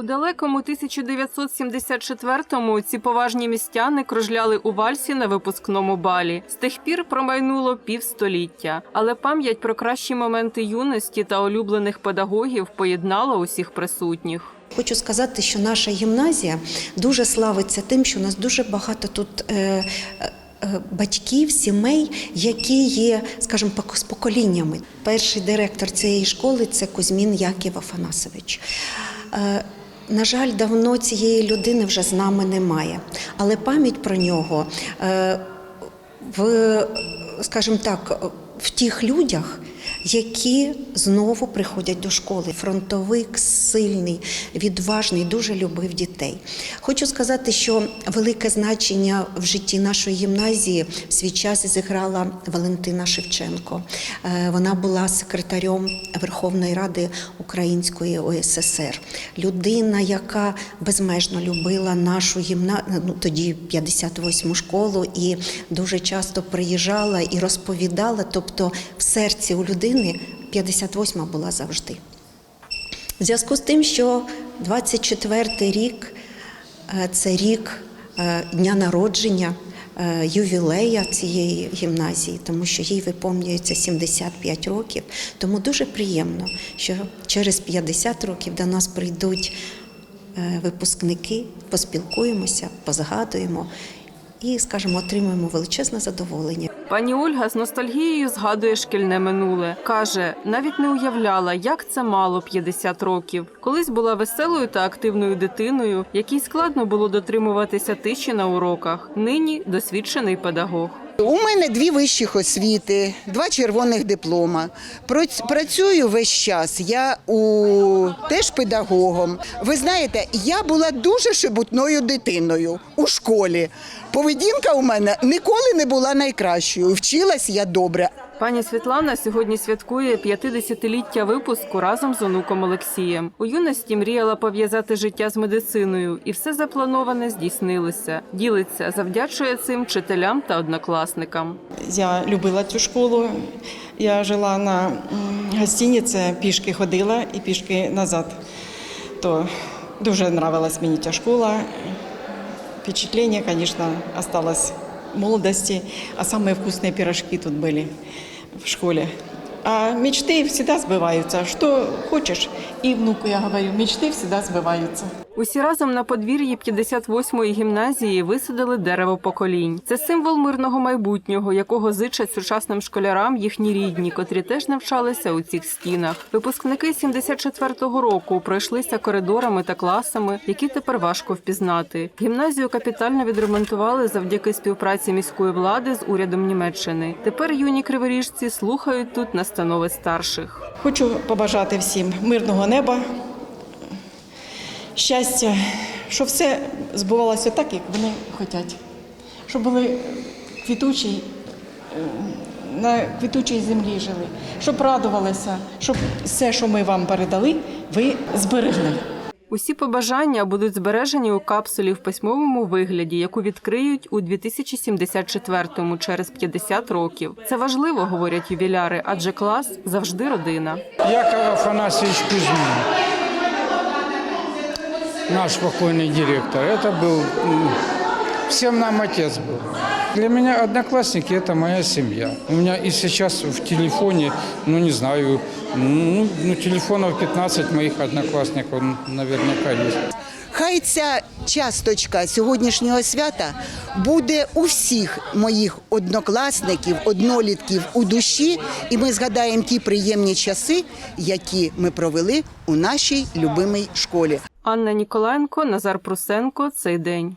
У далекому 1974-му ці поважні містяни кружляли у вальсі на випускному балі. З тих пір промайнуло півстоліття, але пам'ять про кращі моменти юності та улюблених педагогів поєднала усіх присутніх. Хочу сказати, що наша гімназія дуже славиться тим, що у нас дуже багато тут. Е, е, е, Батьків, сімей, які є, скажімо, з поколіннями. Перший директор цієї школи це Кузьмін Яків Афанасович. На жаль, давно цієї людини вже з нами немає, але пам'ять про нього е, в, скажімо так, в тих людях, які знову приходять до школи. Фронтовик сильний, відважний, дуже любив дітей. Хочу сказати, що велике значення в житті нашої гімназії в свій час зіграла Валентина Шевченко. Е, Вона була секретарем Верховної Ради Української ОССР. Людина, яка безмежно любила нашу гімназію, ну тоді 58-му школу, і дуже часто приїжджала і розповідала. Тобто, в серці у людини 58-ма була завжди. В зв'язку з тим, що 24-й рік е, це рік е, дня народження, е, ювілея цієї гімназії, тому що їй виповнюється 75 років. Тому дуже приємно, що через 50 років до нас прийдуть випускники, поспілкуємося, позгадуємо і, скажімо, отримуємо величезне задоволення. Пані Ольга з ностальгією згадує шкільне минуле. Каже, навіть не уявляла, як це мало 50 років. Колись була веселою та активною дитиною, якій складно було дотримуватися тиші на уроках. Нині досвідчений педагог. У мене дві вищих освіти, два червоних диплома. Працюю весь час. Я у теж педагогом. Ви знаєте, я була дуже шебутною дитиною у школі. Поведінка у мене ніколи не була найкращою. Вчилась я добре. Пані Світлана сьогодні святкує 50-ліття випуску разом з онуком Олексієм. У юності мріяла пов'язати життя з медициною, і все заплановане здійснилося. Ділиться, завдячує цим вчителям та однокласникам. Я любила цю школу. Я жила на гостиниці, пішки ходила і пішки назад. То дуже нравилась мені ця школа Впечатление, конечно, осталось в молодости, а самые вкусные пирожки тут были в школе. А мечты всегда сбываются. Что хочешь. И внуку я говорю, мечты всегда сбываются. Усі разом на подвір'ї 58-ї гімназії висадили дерево поколінь. Це символ мирного майбутнього, якого зичать сучасним школярам їхні рідні, котрі теж навчалися у цих стінах. Випускники 74-го року пройшлися коридорами та класами, які тепер важко впізнати. Гімназію капітально відремонтували завдяки співпраці міської влади з урядом Німеччини. Тепер юні криворіжці слухають тут настанови старших. Хочу побажати всім мирного неба, щастя, щоб все збувалося так, як вони хочуть. Щоб були квітучі, е, на квітучій землі жили, щоб радувалися, щоб все, що ми вам передали, ви зберегли. Усі побажання будуть збережені у капсулі в письмовому вигляді, яку відкриють у 2074-му через 50 років. Це важливо, говорять ювіляри, адже клас завжди родина. Яков Афанасьевич Кузьмин, наш покойный директор. Это был, м, всем нам отец был. Для меня одноклассники – это моя семья. У меня и сейчас в телефоне, ну не знаю, ну, ну телефонов 15 моих одноклассников наверняка есть. Хай ця часточка сьогоднішнього свята буде у всіх моїх однокласників, однолітків у душі, і ми згадаємо ті приємні часи, які ми провели у нашій любимій школі. Анна Ніколенко, Назар Прусенко. Цей день.